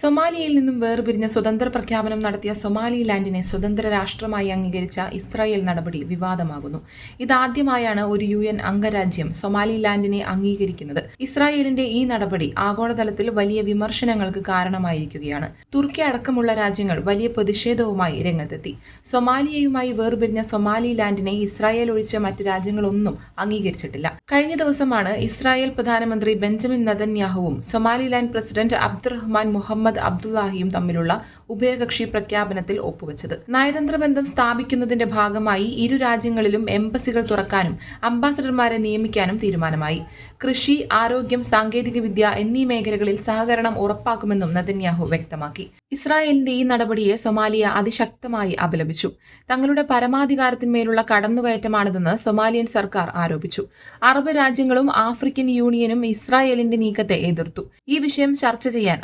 സൊമാലിയയിൽ നിന്നും വേർപിരിഞ്ഞ് സ്വതന്ത്ര പ്രഖ്യാപനം നടത്തിയ സൊമാലിലാൻഡിനെ സ്വതന്ത്ര രാഷ്ട്രമായി അംഗീകരിച്ച ഇസ്രായേൽ നടപടി വിവാദമാകുന്നു. ഇതാദ്യമായാണ് ഒരു യു എൻ അംഗരാജ്യം സൊമാലിലാൻഡിനെ അംഗീകരിക്കുന്നത്. ഇസ്രായേലിന്റെ ഈ നടപടി ആഗോളതലത്തിൽ വലിയ വിമർശനങ്ങൾക്ക് കാരണമായിരിക്കുകയാണ്. തുർക്കി അടക്കമുള്ള രാജ്യങ്ങൾ വലിയ പ്രതിഷേധവുമായി രംഗത്തെത്തി. സൊമാലിയയുമായി വേർപിരിഞ്ഞ സൊമാലിലാൻഡിനെ ഇസ്രായേൽ ഒഴിച്ച മറ്റ് രാജ്യങ്ങളൊന്നും അംഗീകരിച്ചിട്ടില്ല. കഴിഞ്ഞ ദിവസമാണ് ഇസ്രായേൽ പ്രധാനമന്ത്രി ബെഞ്ചമിൻ നദന്യാഹുവും സൊമാലിലാൻഡ് പ്രസിഡന്റ് അബ്ദുറഹ്മാൻ മുഹമ്മദ് അബ്ദുല്ലാഹിയും തമ്മിലുള്ള ഉഭയകക്ഷി പ്രഖ്യാപനത്തിൽ ഒപ്പുവച്ചത്. നയതന്ത്ര ബന്ധം സ്ഥാപിക്കുന്നതിന്റെ ഭാഗമായി ഇരു രാജ്യങ്ങളിലും എംബസികൾ തുറക്കാനും അംബാസഡർമാരെ നിയമിക്കാനും തീരുമാനമായി. കൃഷി ആരോഗ്യം സാങ്കേതികവിദ്യ എന്നീ മേഖലകളിൽ സഹകരണം ഉറപ്പാക്കുമെന്നും നദന്യാഹു വ്യക്തമാക്കി. ഇസ്രായേലിന്റെ ഈ നടപടിയെ സൊമാലിയ അതിശക്തമായി അപലപിച്ചു. തങ്ങളുടെ പരമാധികാരത്തിന്മേലുള്ള കടന്നുകയറ്റമാണിതെന്ന് സൊമാലിയൻ സർക്കാർ ആരോപിച്ചു. അറബ് രാജ്യങ്ങളും ആഫ്രിക്കൻ യൂണിയനും ഇസ്രായേലിന്റെ നീക്കത്തെ എതിർത്തു. ഈ വിഷയം ചർച്ച ചെയ്യാൻ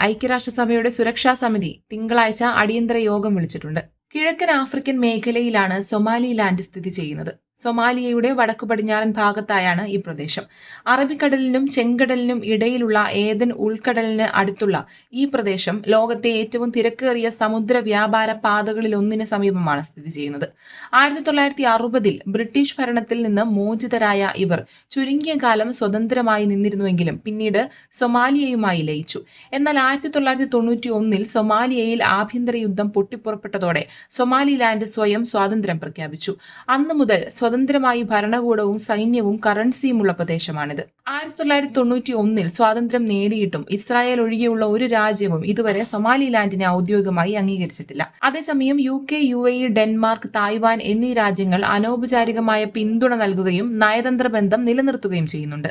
ഐക്യരാഷ്ട്രസഭയുടെ സുരക്ഷാ സമിതി തിങ്കളാഴ്ച അടിയന്തര യോഗം വിളിച്ചിട്ടുണ്ട്. കിഴക്കൻ ആഫ്രിക്കൻ മേഖലയിലാണ് സൊമാലിലാൻഡ് സ്ഥിതി ചെയ്യുന്നത്. സൊമാലിയയുടെ വടക്കു പടിഞ്ഞാറൻ ഭാഗത്തായാണ് ഈ പ്രദേശം. അറബിക്കടലിനും ചെങ്കടലിനും ഇടയിലുള്ള ഏതൻ ഉൾക്കടലിന് അടുത്തുള്ള ഈ പ്രദേശം ലോകത്തെ ഏറ്റവും തിരക്കേറിയ സമുദ്ര വ്യാപാര പാതകളിൽ ഒന്നിന് സമീപമാണ് സ്ഥിതി ചെയ്യുന്നത്. ആയിരത്തി തൊള്ളായിരത്തി അറുപതിൽ ബ്രിട്ടീഷ് ഭരണത്തിൽ നിന്ന് മോചിതരായ ഇവർ ചുരുങ്ങിയ കാലം സ്വതന്ത്രമായി നിന്നിരുന്നുവെങ്കിലും പിന്നീട് സൊമാലിയയുമായി ലയിച്ചു. എന്നാൽ ആയിരത്തി തൊള്ളായിരത്തി തൊണ്ണൂറ്റി ഒന്നിൽ സൊമാലിയയിൽ ആഭ്യന്തര യുദ്ധം പൊട്ടിപ്പുറപ്പെട്ടതോടെ സൊമാലിലാൻഡ് സ്വയം സ്വാതന്ത്ര്യം പ്രഖ്യാപിച്ചു. അന്നു മുതൽ സ്വതന്ത്രമായി ഭരണകൂടവും സൈന്യവും കറൻസിയുമുള്ള പ്രദേശമാണിത്. ആയിരത്തി തൊള്ളായിരത്തി തൊണ്ണൂറ്റി ഒന്നിൽ സ്വാതന്ത്ര്യം നേടിയിട്ടും ഇസ്രായേൽ ഒഴികെയുള്ള ഒരു രാജ്യവും ഇതുവരെ സൊമാലിലാൻഡിനെ ഔദ്യോഗികമായി അംഗീകരിച്ചിട്ടില്ല. അതേസമയം U K U A Denmark Taiwan എന്നീ രാജ്യങ്ങൾ അനൗപചാരികമായ പിന്തുണ നൽകുകയും നയതന്ത്ര ബന്ധം നിലനിർത്തുകയും ചെയ്യുന്നുണ്ട്.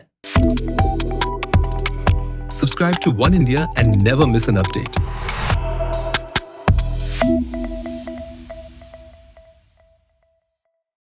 Subscribe to One India and never miss an update.